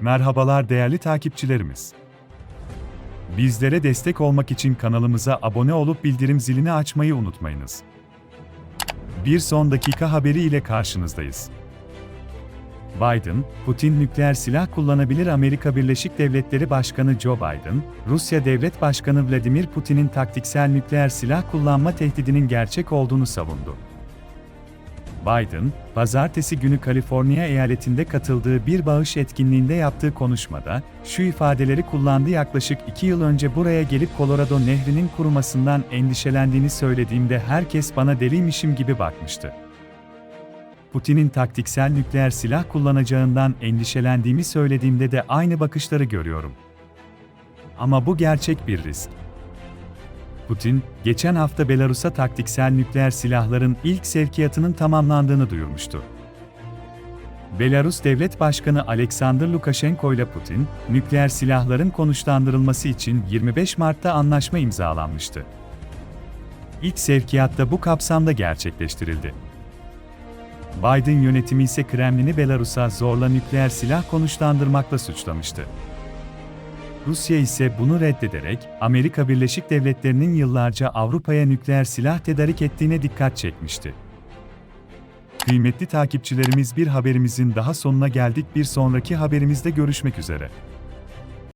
Merhabalar değerli takipçilerimiz. Bizlere destek olmak için kanalımıza abone olup bildirim zilini açmayı unutmayınız. Bir son dakika haberi ile karşınızdayız. Biden, Putin nükleer silah kullanabilir Amerika Birleşik Devletleri Başkanı Joe Biden, Rusya Devlet Başkanı Vladimir Putin'in taktiksel nükleer silah kullanma tehdidinin gerçek olduğunu savundu. Biden, pazartesi günü Kaliforniya eyaletinde katıldığı bir bağış etkinliğinde yaptığı konuşmada, şu ifadeleri kullandı yaklaşık iki yıl önce buraya gelip Colorado Nehri'nin kurumasından endişelendiğini söylediğimde herkes bana deliymişim gibi bakmıştı. Putin'in taktiksel nükleer silah kullanacağından endişelendiğimi söylediğimde de aynı bakışları görüyorum. Ama bu gerçek bir risk. Putin, geçen hafta Belarus'a taktiksel nükleer silahların ilk sevkiyatının tamamlandığını duyurmuştu. Belarus Devlet Başkanı Alexander Lukashenko ile Putin, nükleer silahların konuşlandırılması için 25 Mart'ta anlaşma imzalanmıştı. İlk sevkiyat da bu kapsamda gerçekleştirildi. Biden yönetimi ise Kremlin'i Belarus'a zorla nükleer silah konuşlandırmakla suçlamıştı. Rusya ise bunu reddederek, Amerika Birleşik Devletleri'nin yıllarca Avrupa'ya nükleer silah tedarik ettiğine dikkat çekmişti. Kıymetli takipçilerimiz bir haberimizin daha sonuna geldik. Bir sonraki haberimizde görüşmek üzere.